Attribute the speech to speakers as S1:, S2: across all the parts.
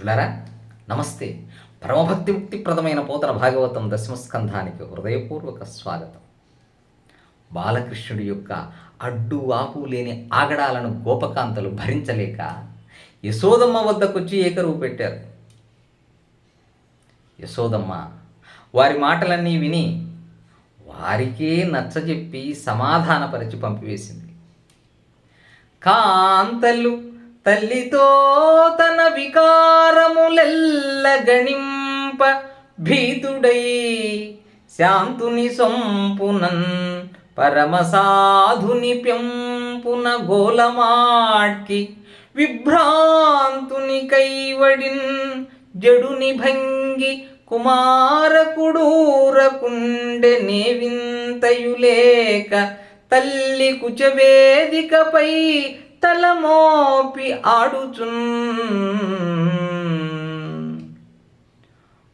S1: మిత్రులారా నమస్తే. పరమభక్తి ముక్తిప్రదమైన పోతన భాగవతం దశమస్కంధానికి హృదయపూర్వక స్వాగతం. బాలకృష్ణుడి యొక్క అడ్డు ఆపు లేని ఆగడాలను గోపకాంతలు భరించలేక యశోదమ్మ వద్దకొచ్చి ఏకరువు పెట్టారు. యశోదమ్మ వారి మాటలన్నీ విని వారికే నచ్చజెప్పి సమాధానపరిచి పంపివేసింది. కాంతలు తల్లితో తన వికారములెల్ల గణింప భీతుడై శాంతుని సొంపునన్ పరమసాధుని పెంపున గోలమాడ్కి విభ్రాంతుని కైవడిన్ జడుని భంగి కుమారకుడూరకుండె నేవింతయులేక తల్లి కుచవేదికపై తలమోపి ఆడుచున్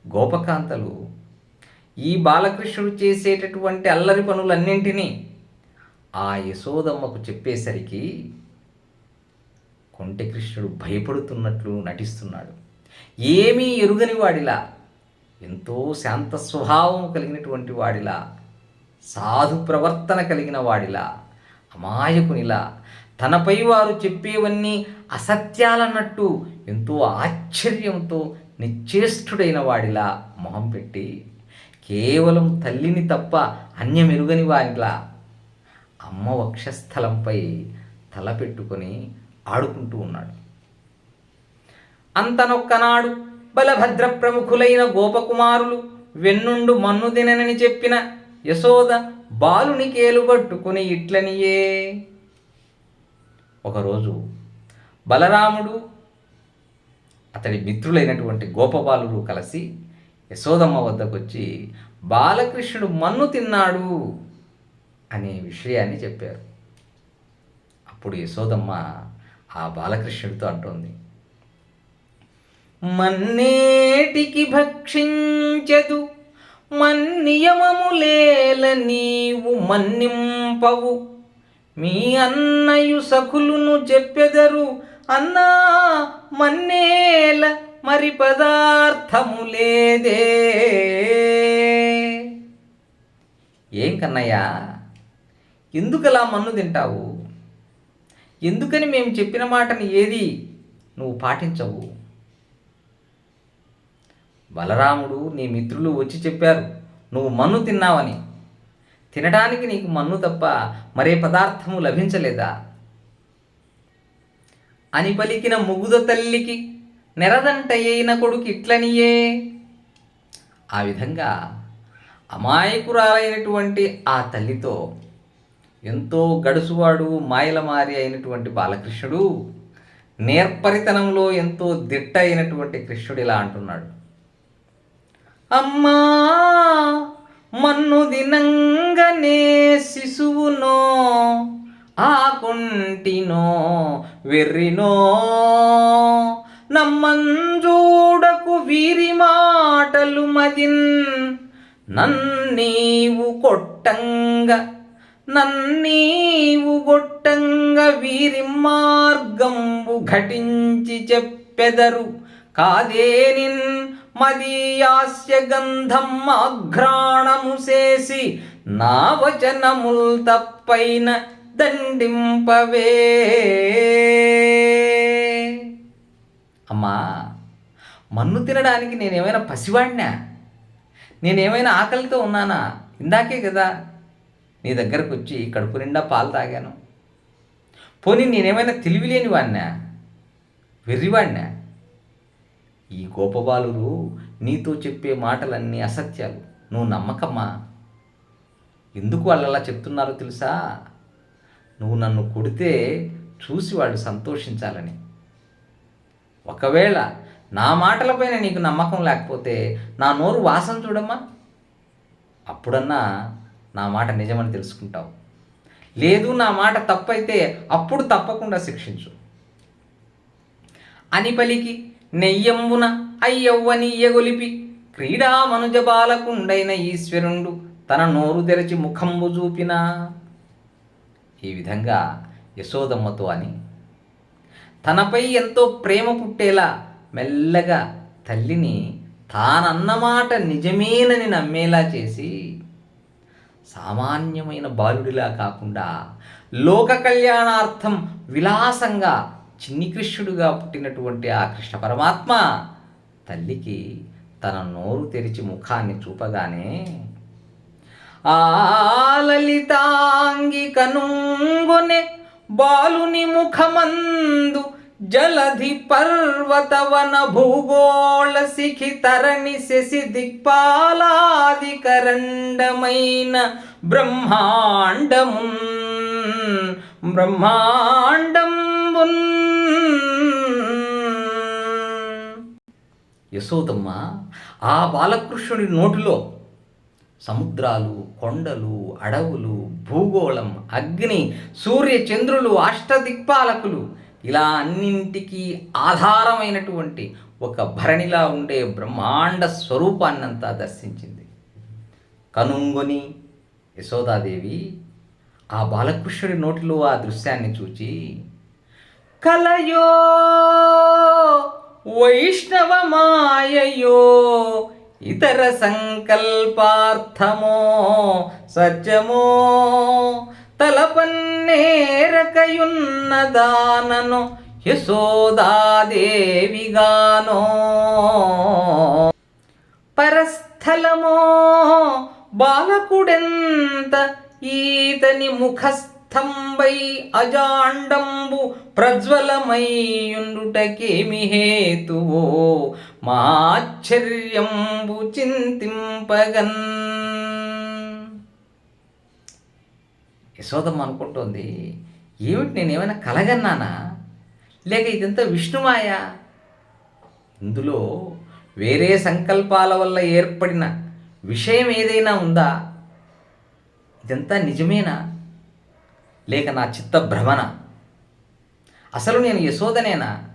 S1: గోపకాంతలు ఈ బాలకృష్ణుడు చేసేటటువంటి అల్లరి పనులన్నింటినీ ఆ యశోదమ్మకు చెప్పేసరికి కొంటకృష్ణుడు భయపడుతున్నట్లు నటిస్తున్నాడు. ఏమీ ఎరుగని వాడిలా ఎంతో శాంత స్వభావం కలిగినటువంటి వాడిలా సాధు ప్రవర్తన కలిగిన వాడిలా అమాయకునిలా తనపై వారు చెప్పేవన్నీ అసత్యాలన్నట్టు ఎంతో ఆశ్చర్యంతో నిశ్చేష్టుడైన వాడిలా మొహం పెట్టి కేవలం తల్లిని తప్ప అన్యమెరుగని వారిలా అమ్మ వక్షస్థలంపై తల పెట్టుకొని ఆడుకుంటూ ఉన్నాడు. అంతనొక్కనాడు బలభద్ర ప్రముఖులైన గోపకుమారులు వెన్నుండు మన్ను తిననని చెప్పిన యశోద బాలుని కేలుబట్టుకుని ఇట్లనియే ఒకరోజు బలరాముడు అతడి మిత్రులైనటువంటి గోపబాలుడు కలిసి యశోదమ్మ వద్దకు వచ్చి బాలకృష్ణుడు మన్ను తిన్నాడు అనే విషయాన్ని చెప్పారు. అప్పుడు యశోదమ్మ ఆ బాలకృష్ణుడితో అంటోంది మన్నేటికి భక్షించదు మన్నియమములేల నీవు మన్నింపవు. మీ అన్నయు సఖులును చెప్పెదరు అన్నా మన్నేల మరి పదార్థము లేదే. ఏం కన్నయ్యా? ఎందుకలా మన్ను తింటావు? ఎందుకని మేము చెప్పిన మాటని ఏది నువ్వు పాటించవు? బలరాముడు నీ మిత్రులు వచ్చి చెప్పారు నువ్వు మన్ను తిన్నావని. తినడానికి నీకు మన్ను తప్ప మరే పదార్థము లభించలేదా? అని పలికిన ముగుద తల్లికి నెరదంట అయిన కొడుకు ఇట్లనియే. ఆ విధంగా అమాయకురాలైనటువంటి ఆ తల్లితో ఎంతో గడుసువాడు మాయలమారి అయినటువంటి బాలకృష్ణుడు నేర్పరితనంలో ఎంతో దిట్ట అయినటువంటి కృష్ణుడు ఇలా అంటున్నాడు. అమ్మా! మన్ను దినంగనే శిశువునో ఆ కొంటినో వెర్రినో. నమ్మంజూడకు వీరి మాటలు మదిన్ నన్నీవు కొట్టంగ నన్నీవు గొట్టంగ వీరి మార్గంబు ఘటించి చెప్పెదరు. కాదేనిన్ మదీయాస్య గంధం ఆఘ్రాణము చేసి నా వచనముల్ తప్పైన దండింపవే. అమ్మా మన్ను తినడానికి నేనేమైనా పసివాడినా నేనేమైనా ఆకలితో ఉన్నానా? ఇందాకే కదా నీ దగ్గరకు వచ్చి కడుపు నిండా పాలు తాగాను. పోనీ నేనేమైనా తెలివిలేని వాడినా వెర్రివాడినా ఈ గోపబాలురు నీతో చెప్పే మాటలన్నీ అసత్యాలు. నువ్వు నమ్మకమ్మా. ఎందుకు వాళ్ళు అలా చెప్తున్నారో తెలుసా? నువ్వు నన్ను కొడితే చూసి వాళ్ళు సంతోషించాలని. ఒకవేళ నా మాటలపైన నీకు నమ్మకం లేకపోతే నా నోరు వాసన చూడమ్మా. అప్పుడన్నా నా మాట నిజమని తెలుసుకుంటావు. లేదు నా మాట తప్పైతే అప్పుడు తప్పకుండా శిక్షించు. అని పలికి నెయ్యంబున అయ్యవ్వని ఎగొలిపి క్రీడా మనుజ బాలకుండైన ఈశ్వరుండు తన నోరు తెరచి ముఖంబు చూపిన. ఈ విధంగా యశోదమ్మతో అని తనపై ఎంతో ప్రేమ పుట్టేలా మెల్లగా తల్లిని తానన్నమాట నిజమేనని నమ్మేలా చేసి సామాన్యమైన బాలుడిలా కాకుండా లోక కళ్యాణార్థం విలాసంగా చిన్ని కృష్ణుడుగా పుట్టినటువంటి ఆ కృష్ణ పరమాత్మ తల్లికి తన నోరు తెరిచి ముఖాన్ని చూపగానే ఆ లలితాంగి బాలుని ముఖమందు జలధి పర్వతవన భూగోళ శిఖి తరణి శశి దిక్పాలాదికరండమైన బ్రహ్మాండమున్ బ్రహ్మాండంబున్ యశోదమ్మ ఆ బాలకృష్ణుడి నోటిలో సముద్రాలు కొండలు అడవులు భూగోళం అగ్ని సూర్య చంద్రులు అష్టదిక్పాలకులు ఇలా అన్నింటికీ ఆధారమైనటువంటి ఒక భరణిలా ఉండే బ్రహ్మాండ స్వరూపాన్నంతా దర్శించింది. కనుంగొని యశోదాదేవి ఆ బాలకృష్ణుడి నోటిలో ఆ దృశ్యాన్ని చూచి కలయో వైష్ణవ మాయయో ఇతర సంకల్పార్థమో సత్యమో తలపన్నేరకయున్నదానను యశోదాదేవిగానో. పరస్థలమో బాలకుడెంత ఈతని ముఖస్థ ముఖస్థంబై అజాండంబు ప్రజ్వలమయ్యుండుటకేమి హేతువో మాశ్చర్యంబు చింతింపగన్. యశోదమ్మ అనుకుంటోంది ఏమిటి నేనేమైనా కలగన్నానా? లేక ఇదంతా విష్ణుమాయ? ఇందులో వేరే సంకల్పాల వల్ల ఏర్పడిన విషయం ఏదైనా ఉందా? ఇదంతా నిజమేనా? లేక నా చిత్త భ్రమణ అసలు నేను యశోదనేనా?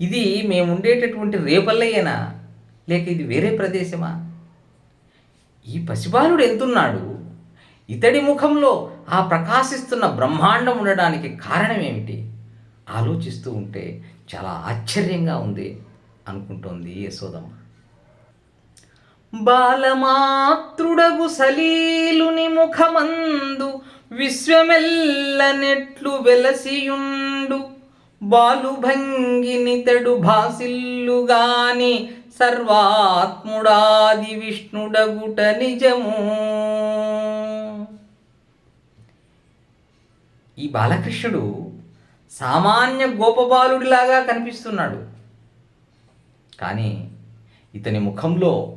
S1: ఇది మేముండేటటువంటి రేపల్లయ్యేనా? లేక ఇది వేరే ప్రదేశమా? ఈ పసిబాలుడు ఎంతున్నాడు? ఇతడి ముఖంలో ఆ ప్రకాశిస్తున్న బ్రహ్మాండం ఉండడానికి కారణం ఏమిటి ఆలోచిస్తూ ఉంటే చాలా ఆశ్చర్యంగా ఉంది అనుకుంటోంది యశోదమ్మ. బాలమాతృడగు సలీలుని ముఖమందు విశ్వమెల్లనెట్లు వెలసియుండు. బాలుభంగినితడు భాసిల్లుగాని సర్వాత్ముడాది విష్ణుడగుట నిజము. ఈ బాలకృష్ణుడు సామాన్య గోపబాలుడిలాగా కనిపిస్తున్నాడు. కానీ ఇతని ముఖంలో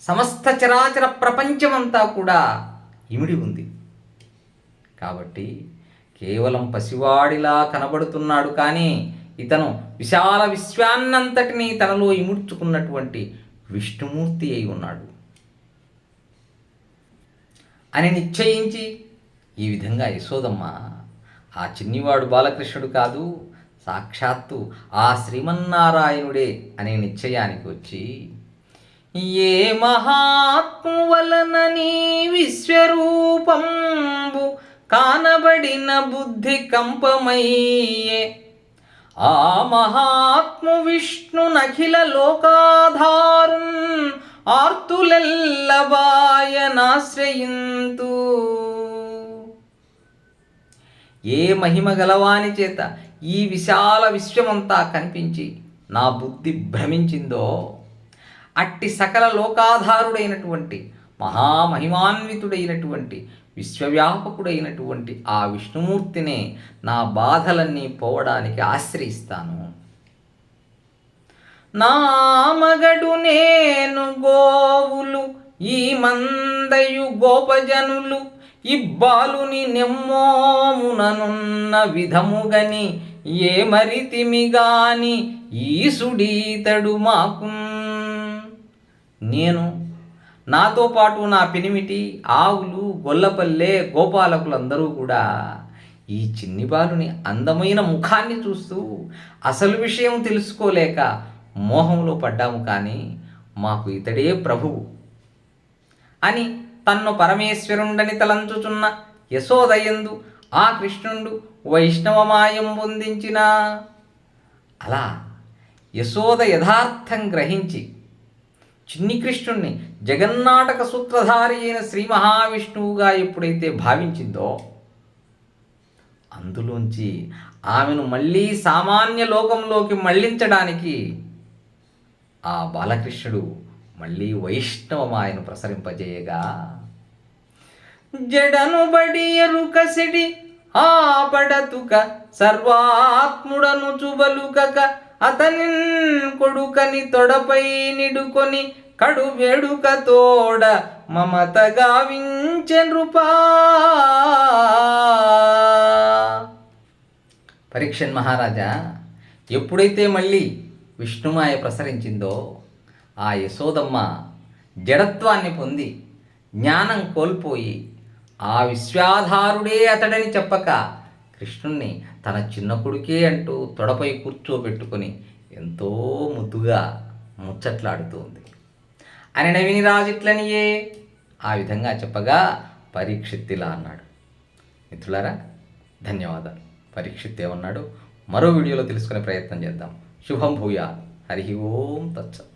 S1: సమస్త చరాచర ప్రపంచమంతా కూడా ఇమిడి ఉంది. కాబట్టి కేవలం పసివాడిలా కనబడుతున్నాడు కానీ ఇతను విశాల విశ్వాన్నంతటినీ తనలో ఇముడ్చుకున్నటువంటి విష్ణుమూర్తి అయి ఉన్నాడు. అని నిశ్చయించి ఈ విధంగా యశోదమ్మ ఆ చిన్నివాడు బాలకృష్ణుడు కాదు సాక్షాత్తు ఆ శ్రీమన్నారాయణుడే అనే నిశ్చయానికి వచ్చి ఏ మహాత్ము వలన నీ విశ్వరూపంబు కానబడిన బుద్ధి కంపమయ్యే. ఆ మహాత్ము విష్ణు నఖిల లోకాధారున్ ఆర్తులెల్లవాయనాశ్రయింతు. ఏ మహిమ గలవాని చేత ఈ విశాల విశ్వమంతా కనిపించి నా బుద్ధి భ్రమించిందో. అట్టి సకల లోకాధారుడైనటువంటి మహామహిమాన్వితుడైనటువంటి విశ్వవ్యాపకుడైనటువంటి ఆ విష్ణుమూర్తినే నా బాధలన్నీ పోవడానికి ఆశ్రయిస్తాను. నా మగడు నేను గోవులు ఈ మందయు గోపజనులు ఇబ్బాలుని నెమ్మోముననున్న విధముగని ఏ మరితిమిగాని ఈసుడీతడు మాకు నేను నాతో పాటు నా పెనిమిటి ఆవులు గొల్లపల్లె గోపాలకులందరూ కూడా ఈ చిన్ని బాలుని అందమైన ముఖాన్ని చూస్తూ అసలు విషయం తెలుసుకోలేక మోహంలో పడ్డాము కానీ మాకు ఇతడే ప్రభువు అని తన్ను పరమేశ్వరుండని తలంచుచున్న యశోదయందు ఆ కృష్ణుండు వైష్ణవమాయం పొందించిన. అలా యశోద యథార్థం గ్రహించి చిన్ని కృష్ణుణ్ణి జగన్నాటక సూత్రధారి అయిన శ్రీ మహావిష్ణువుగా ఎప్పుడైతే భావించిందో అందులోంచి ఆమెను మళ్ళీ సామాన్య లోకంలోకి మళ్ళించడానికి ఆ బాలకృష్ణుడు మళ్ళీ వైష్ణవమాయను ప్రసరింపజేయగా జడను బడి ఎరుకసిడి ఆ సర్వాత్ముడను చుబలుకక అతని కొడుకని తొడపై నిడుకొని కడు వేడుక తోడ మమత గావించెనృపా పరీక్షన్ మహారాజా ఎప్పుడైతే మళ్ళీ విష్ణుమాయ ప్రసరించిందో ఆ యశోదమ్మ జడత్వాన్ని పొంది జ్ఞానం కోల్పోయి ఆ విశ్వాధారుడే అతడని చెప్పక కృష్ణుణ్ణి తన చిన్న కొడుకే అంటూ తొడపై కూర్చోబెట్టుకొని ఎంతో ముద్దుగా ముచ్చట్లాడుతోంది. అని నవిని రాజిట్లనియే ఆ విధంగా చెప్పగా పరీక్షిత్తిలా అన్నాడు. మిత్రులారా ధన్యవాదాలు. పరీక్షిత్ ఏమన్నాడు మరో వీడియోలో తెలుసుకునే ప్రయత్నం చేద్దాం. శుభం భూయా హరి ఓం తచ్చ